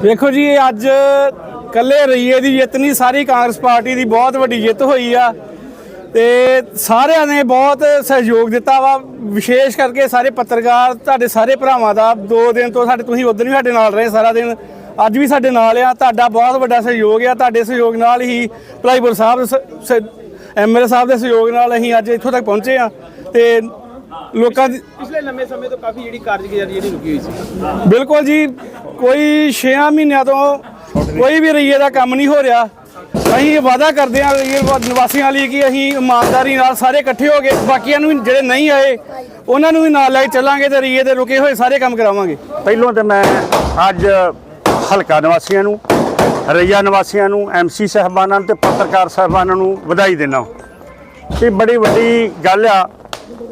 ਵੇਖੋ ਜੀ ਅੱਜ ਕੱਲੇ ਰਈਏ ਦੀ ਜਿੱਤ ਨਹੀਂ ਸਾਰੀ ਕਾਂਗਰਸ ਪਾਰਟੀ ਦੀ ਬਹੁਤ ਵੱਡੀ ਜਿੱਤ ਹੋਈ ਆ। ਤੇ ਸਾਰਿਆਂ ਨੇ ਬਹੁਤ ਸਹਿਯੋਗ ਦਿੱਤਾ ਵਾ ਵਿਸ਼ੇਸ਼ ਕਰਕੇ ਸਾਰੇ ਪੱਤਰਕਾਰ ਤੁਹਾਡੇ ਸਾਰੇ ਭਰਾਵਾਂ ਦਾ। ਦੋ ਦਿਨ ਤੋਂ ਸਾਡੇ ਤੁਸੀਂ ਉਦੋਂ ਵੀ ਸਾਡੇ ਨਾਲ ਰਹੇ ਸਾਰਾ ਦਿਨ। ਅੱਜ ਵੀ ਸਾਡੇ ਨਾਲ ਆ ਤੁਹਾਡਾ ਬਹੁਤ ਵੱਡਾ ਸਹਿਯੋਗ ਆ। ਤੁਹਾਡੇ ਸਹਿਯੋਗ ਨਾਲ ਹੀ ਭਲਾਈਪੁਰ ਸਾਹਿਬ ਐਮਐਲਏ ਸਾਹਿਬ ਦੇ ਸਹਿਯੋਗ ਨਾਲ ਅਸੀਂ ਅੱਜ ਇੱਥੋਂ ਤੱਕ ਪਹੁੰਚੇ ਆ। ਤੇ ਲੋਕਾਂ ਦੀ ਪਿਛਲੇ ਲੰਮੇ ਸਮੇਂ ਤੋਂ ਕਾਫੀ ਜਿਹੜੀ ਕਾਰਜਗੁਜ਼ਾਰੀ ਜਿਹੜੀ ਰੁਕੀ ਹੋਈ ਸੀ। ਬਿਲਕੁਲ ਜੀ ਕੋਈ 6 ਮਹੀਨਿਆਂ ਤੋਂ ਕੋਈ ਵੀ ਰਈਏ ਦਾ ਕੰਮ ਨਹੀਂ ਹੋ ਰਿਹਾ। ਅਸੀਂ ਇਹ ਵਾਅਦਾ ਕਰਦੇ ਹਾਂ ਰਈਏ ਨਿਵਾਸੀਆਂ ਲਈ ਕਿ ਅਸੀਂ ਇਮਾਨਦਾਰੀ ਨਾਲ ਸਾਰੇ ਇਕੱਠੇ ਹੋ ਕੇ ਬਾਕੀਆਂ ਨੂੰ ਜਿਹੜੇ ਨਹੀਂ ਆਏ, ਉਹਨਾਂ ਨੂੰ ਵੀ ਨਾਲ ਲੈ ਕੇ ਚੱਲਾਂਗੇ ਤੇ ਰਈਏ ਦੇ ਰੁਕੇ ਹੋਏ ਸਾਰੇ ਕੰਮ ਕਰਾਵਾਂਗੇ। ਪਹਿਲੋਂ ਤੇ ਮੈਂ ਅੱਜ ਹਲਕਾ ਨਿਵਾਸੀਆਂ ਨੂੰ, ਰਈਆ ਨਿਵਾਸੀਆਂ ਨੂੰ ਐਮਸੀ ਸਹਿਬਾਨਾਂ ਨੂੰ ਤੇ ਪੱਤਰਕਾਰ ਸਹਿਬਾਨਾਂ ਨੂੰ ਵਧਾਈ ਦਿੰਦਾ ਇਹ ਬੜੀ ਵੱਡੀ ਗੱਲ ਆ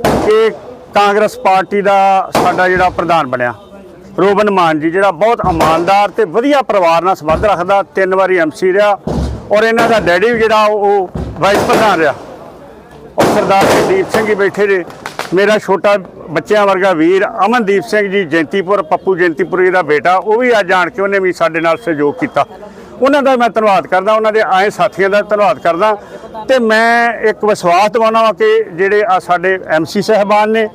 ਕਿ ਕਾਂਗਰਸ ਪਾਰਟੀ ਦਾ ਸਾਡਾ ਜਿਹੜਾ ਪ੍ਰਧਾਨ ਬਣਿਆ। ਰੋਬਨ ਮਾਨ ਜੀ, ਜਿਹੜਾ ਬਹੁਤ ਇਮਾਨਦਾਰ ਤੇ ਵਧੀਆ ਪਰਿਵਾਰ ਨਾਲ ਸੰਬੰਧ ਰੱਖਦਾ, ਤਿੰਨ ਵਾਰੀ ਐਮਸੀ ਰਿਹਾ ਔਰ ਇਹਨਾਂ ਦਾ ਡੈਡੀ ਵੀ ਜਿਹੜਾ ਉਹ ਵਾਈਸ ਪ੍ਰਧਾਨ ਰਿਹਾ। ਔਰ ਸਰਦਾਰ ਕੁਲਦੀਪ ਸਿੰਘ ਜੀ ਬੈਠੇ ਨੇ। ਮੇਰਾ ਛੋਟਾ ਬੱਚਿਆਂ ਵਰਗਾ ਵੀਰ ਅਮਨਦੀਪ ਸਿੰਘ ਜੀ, ਜੈਂਤੀਪੁਰ, ਪੱਪੂ ਜੈਂਤੀਪੁਰੀ ਦਾ ਬੇਟਾ, ਉਹ ਵੀ ਅੱਜ ਜਾਣ ਕੇ ਉਹਨੇ ਵੀ ਸਾਡੇ ਨਾਲ ਸਹਿਯੋਗ ਕੀਤਾ। ਉਹਨਾਂ ਦਾ ਮੈਂ ਧੰਨਵਾਦ ਕਰਦਾ, ਉਹਨਾਂ ਦੇ ਆਏ ਸਾਥੀਆਂ ਦਾ ਧੰਨਵਾਦ ਕਰਦਾ। ਤੇ ਮੈਂ ਇੱਕ ਵਿਸ਼ਵਾਸ ਦਿਵਾਉਣਾ ਵਾ ਕਿ ਜਿਹੜੇ ਆ ਸਾਡੇ ਐਮਸੀ ਸਹਿਬਾਨ ਨੇ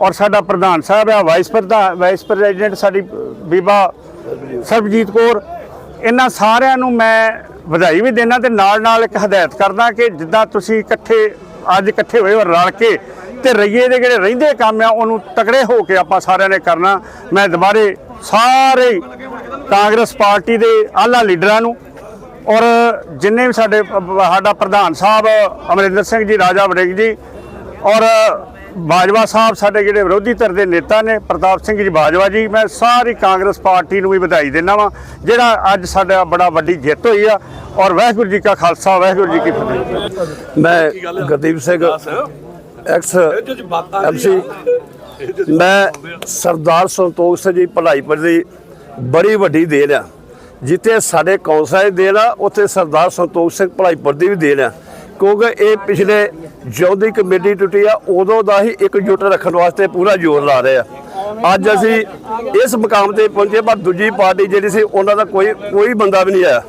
ਔਰ ਸਾਡਾ ਪ੍ਰਧਾਨ ਸਾਹਿਬ ਆ ਵਾਈਸ ਪ੍ਰਧਾਨ ਵਾਈਸ ਪ੍ਰੈਜ਼ੀਡੈਂਟ ਸਾਡੀ ਬੀਬਾ ਸਰਬਜੀਤ ਕੌਰ। ਇਹਨਾਂ ਸਾਰਿਆਂ ਨੂੰ ਮੈਂ ਵਧਾਈ ਵੀ ਦੇਣਾ ਤੇ ਨਾਲ ਨਾਲ ਇੱਕ ਹਦਾਇਤ ਕਰਦਾ ਕਿ ਜਿੱਦਾਂ ਤੁਸੀਂ ਇਕੱਠੇ, ਅੱਜ ਇਕੱਠੇ ਹੋਏ ਔਰ ਰਲ ਕੇ ਤੇ ਰਈਏ ਦੇ ਜਿਹੜੇ ਰਹਿੰਦੇ ਕੰਮ ਆ, ਉਹਨੂੰ ਤਕੜੇ ਹੋ ਕੇ ਆਪਾਂ ਸਾਰਿਆਂ ਨੇ ਕਰਨਾ। ਮੈਂ ਦੁਬਾਰੇ ਸਾਰੇ ਕਾਂਗਰਸ ਪਾਰਟੀ ਦੇ ਆਲਾ ਲੀਡਰਾਂ ਨੂੰ ਔਰ ਜਿੰਨੇ ਵੀ ਸਾਡੇ ਸਾਡਾ ਪ੍ਰਧਾਨ ਸਾਹਿਬ, ਅਮਰਿੰਦਰ ਸਿੰਘ ਜੀ, ਰਾਜਾ ਵੜਿੰਗ ਜੀ ਔਰ ਬਾਜਵਾ ਸਾਹਿਬ ਸਾਡੇ ਜਿਹੜੇ ਵਿਰੋਧੀ ਧਿਰ ਦੇ ਨੇਤਾ ਨੇ, ਪ੍ਰਤਾਪ ਸਿੰਘ ਜੀ ਬਾਜਵਾ ਜੀ, ਮੈਂ ਸਾਰੀ ਕਾਂਗਰਸ ਪਾਰਟੀ ਨੂੰ ਵੀ ਵਧਾਈ ਦਿੰਦਾ ਵਾਂ, ਜਿਹੜਾ ਅੱਜ ਸਾਡਾ ਬੜਾ ਵੱਡੀ ਜਿੱਤ ਹੋਈ ਆ। ਔਰ ਵਾਹਿਗੁਰੂ ਜੀ ਕਾ ਖਾਲਸਾ, ਵਾਹਿਗੁਰੂ ਜੀ ਕੀ ਫਤਿਹ। ਮੈਂ ਗੁਰਦੀਪ ਸਿੰਘ ਐਕਸ ਐਮਸੀ, ਮੈਂ ਸਰਦਾਰ ਸੰਤੋਖ ਸਿੰਘ ਜੀ ਭਲਾਈਪੁਰ ਦੀ ਬੜੀ ਵੱਡੀ ਦੇਣ ਆ। ਜਿੱਥੇ ਸਾਡੇ ਕੌਂਸਲ ਦੀ ਦੇਣ ਆ, ਉੱਥੇ ਸਰਦਾਰ ਸੰਤੋਖ ਸਿੰਘ ਭਲਾਈਪੁਰ ਦੀ ਵੀ ਦੇਣ ਆ। ਕਿਉਂਕਿ ਇਹ ਪਿਛਲੇ ਜੌਦੀ ਕਮੇਟੀ ਟੁੱਟੀ ਆ, ਉਦੋਂ ਦਾ ਹੀ ਇੱਕ ਜੁੱਟ ਰੱਖਣ ਵਾਸਤੇ ਪੂਰਾ ਜ਼ੋਰ ਲਾ ਰਹੇ ਆ। ਅੱਜ ਅਸੀਂ ਇਸ ਮੁਕਾਮ ਤੇ ਪਹੁੰਚੇ, ਪਰ ਦੂਜੀ ਪਾਰਟੀ ਜਿਹੜੀ ਸੀ, ਉਹਨਾਂ ਦਾ ਕੋਈ ਕੋਈ ਬੰਦਾ ਵੀ ਨਹੀਂ ਆਇਆ।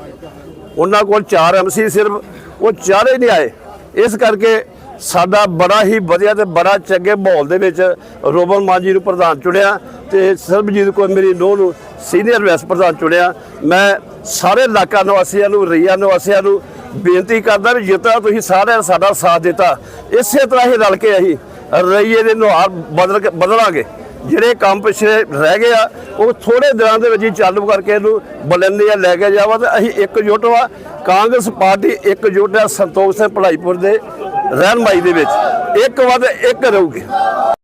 ਉਹਨਾਂ ਕੋਲ ਚਾਰ ਐਮਸੀ ਸਿਰਫ, ਉਹ ਚਾਰੇ ਨਹੀਂ ਆਏ। ਇਸ ਕਰਕੇ ਸਾਡਾ ਬੜਾ ਹੀ ਵਧੀਆ ਤੇ ਬੜਾ ਚੰਗੇ ਮਾਹੌਲ ਦੇ ਵਿੱਚ ਰੋਬਨ ਮਾਨ ਜੀ ਨੂੰ ਪ੍ਰਧਾਨ ਚੁਣਿਆ ਤੇ ਸਰਬਜੀਤ ਕੌਰ ਮੇਰੀ ਨੂੰਹ ਨੂੰ ਸੀਨੀਅਰ ਵਾਈਸ ਪ੍ਰਧਾਨ ਚੁਣਿਆ। ਮੈਂ ਸਾਰੇ ਇਲਾਕਾ ਨਿਵਾਸੀਆਂ ਨੂੰ ਰਈਆ ਨਿਵਾਸੀਆਂ ਨੂੰ ਬੇਨਤੀ ਕਰਦਾ ਵੀ ਜਿੱਦਾਂ ਤੁਸੀਂ ਸਾਰਿਆਂ ਨੇ ਸਾਡਾ ਸਾਥ ਦਿੱਤਾ, ਇਸੇ ਤਰ੍ਹਾਂ ਹੀ ਰਲ ਕੇ ਅਸੀਂ ਰਈਏ ਦੇ ਨੁਹਾਰ ਬਦਲ ਕੇ ਬਦਲਾਂਗੇ। ਜਿਹੜੇ ਕੰਮ ਪਿਛਲੇ ਰਹਿ ਗਏ ਆ, ਉਹ ਥੋੜੇ ਦਿਨਾਂ ਦੇ ਵਿੱਚ ਹੀ ਚਾਲੂ ਕਰਕੇ ਇਹਨੂੰ ਬੁਲੰਦੀਆਂ ਲੈ ਕੇ ਜਾਵਾ ਤੇ ਅਸੀਂ ਇੱਕ ਇਕਜੁੱਟ ਵਾ। ਕਾਂਗਰਸ ਪਾਰਟੀ ਇੱਕ ਇਕਜੁੱਟ ਹੈ ਸੰਤੋਖ ਸਿੰਘ ਭਲਾਈਪੁਰ ਦੇ ਰਹਿਨਮਾਈ ਦੇ ਵਿੱਚ। ਇੱਕ ਵੱਧ ਇੱਕ ਰਹੂਗੀ।